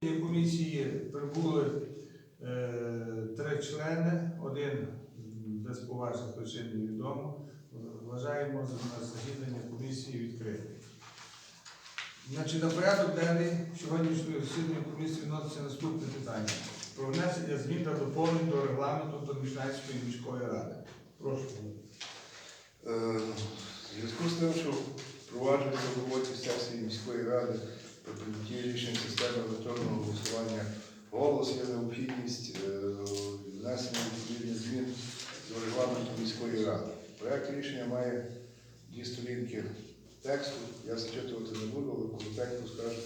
Комісії прибули е, три члени, один без поважних причин невідомо. Вважаємо за засідання комісії відкритим. Значить, на порядок денний сьогоднішньої засідання комісії вноситься наступне питання про внесення змін та доповнень до регламенту Тодмішнянської міської ради. Прошу. Е, зв'язку з тим, що впроваджується в роботі сесії міської ради прийнятті рішень системи електронного голосування голос є необхідність е, внесення відповідних змін до регламенту міської ради. Проект рішення має дві сторінки тексту. Я зачитувати не буду, але коротенько скажу.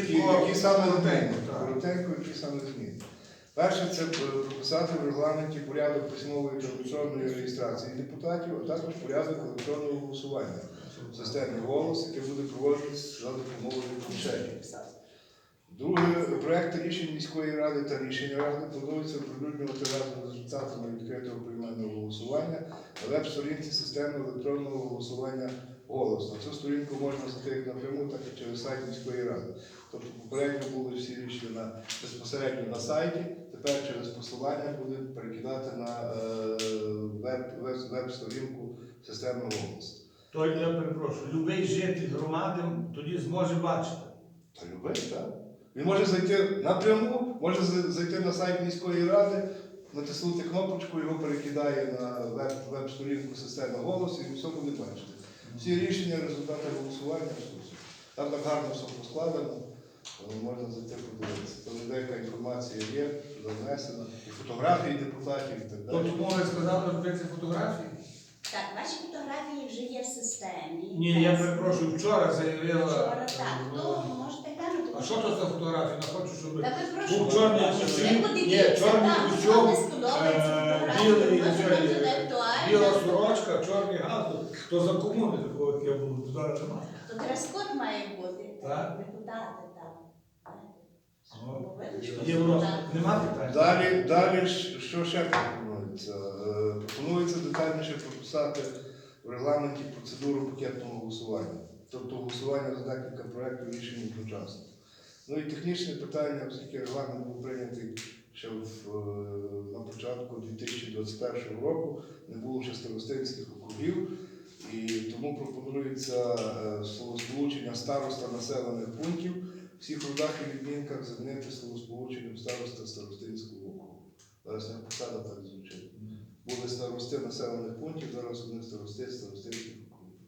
Які, які саме зміни? Коротенько, які саме зміни. Перше, це е, прописати в регламенті порядок письмової та електронної реєстрації депутатів, а також порядок електронного голосування в системі голос, яке буде планшетів. Друге, проекти рішень міської ради та рішення ради планується оприлюднювати разом з результатами відкритого поіменного голосування на веб-сторінці системи електронного голосування голос. На цю сторінку можна зайти як напряму, так і через сайт міської ради. Тобто попередньо були всі рішення на, безпосередньо на сайті, тепер через посилання буде перекидати на е, веб, веб, веб-сторінку системи голос. То я перепрошую, любий житель громади тоді зможе бачити. Та любий, так. Він може зайти напряму, може зайти на сайт міської ради, натиснути кнопочку, його перекидає на веб- веб-сторінку системи голосу і все буде бачити. Всі рішення, результати голосування, все. Там так гарно все поскладено, але можна зайти подивитися. Там деяка інформація є, занесена, і фотографії депутатів і так То далі. тому ви сказали робити фотографії? Так, ваші фотографії вже є в системі. Ні, я перепрошую, вчора заявила. Вчора так, е, то можете глянути. А що то за фотографії? Я хочу, щоб Та ви прошу. був чорний костюм, ні, чорний костюм, е, фотографія, білий, цей, е, біла сорочка, чорний галстук. То за комуни такого, як я був, туди немає. То дрес-код має бути. Так? Депутати там. Ну, Знаєте? Нема питань? Далі, далі ж- що ще пропонується? Е, Пропонується детальніше прописати в регламенті процедуру пакетного голосування, тобто голосування за декілька проєктів рішень одночасно. Ну і технічне питання, оскільки регламент був прийнятий ще в, е, на початку 2021 року, не було ще старостинських округів, і тому пропонується е, словосполучення староста населених пунктів всіх родах і відмінках замінити словосполученням староста старостинського округу. Зараз не посада так звучить. Були старости населених пунктів, зараз вони старости старостинських округів.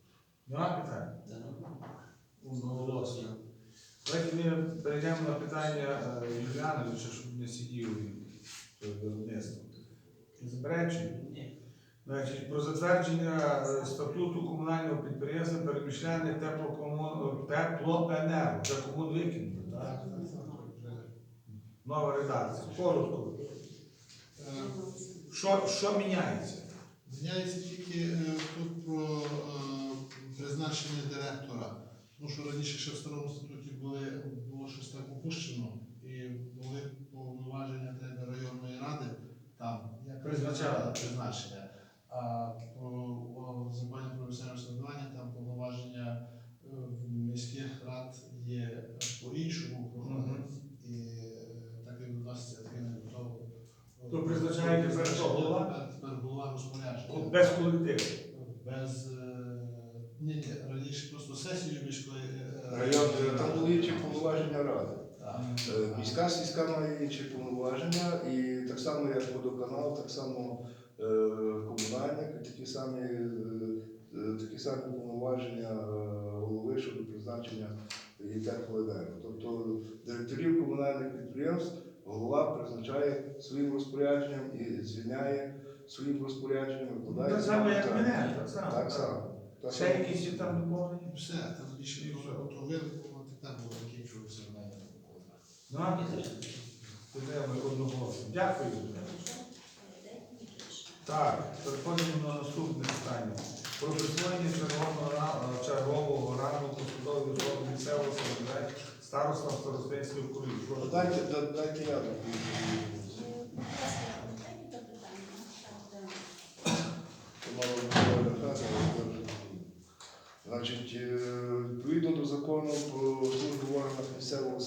Нема питань? Одноголосно. Давайте ми перейдемо на питання е, Юліановича, щоб не сидів він виробництво. Заперечує? Ні. Значить, про затвердження е, статуту комунального підприємства теплокому- теплоенерго. Це комун викинути, так? Нова редакція. Коротко. Е, Що, що міняється? Зняється тільки тут про призначення директора. Тому що раніше ще в старому статуті були, було щось так опущено і були повноваження треба районної ради там як Призначали. призначення. А по законі про місцеве самоврядування там повноваження е, міських рад є по-іншому. І так і відноситься таке не до того. То призначаєте тепер що, голова? Тепер- голова розпорядження. Без колективу. Без е, ні, ні, раніше просто сесію міської е, Районної там були інші повноваження ради. Е, Міська сільська має інші повноваження, і так само, як водоканал, так само е, комунальник, такі самі, е, е, такі самі повноваження е, голови щодо призначення і теплоенерго. Тобто директорів комунальних підприємств голова призначає своїм розпорядженням і звільняє своїм розпорядженням, викладає. Так само, як мене, так само. Так само. Так Ще само. якісь є там доповнення? Все, там більше вже ото виникнуло, так було закінчувалося в мене. Питань? Підтримуємо одноголосно. Дякую. Так, переходимо на наступне питання. Про присвоєння чергового, чергового рангу посадової особи місцевого самоврядування староста старостинської округи. Дайте, да- дайте я. Значить, е, закону про службу в органах місцевого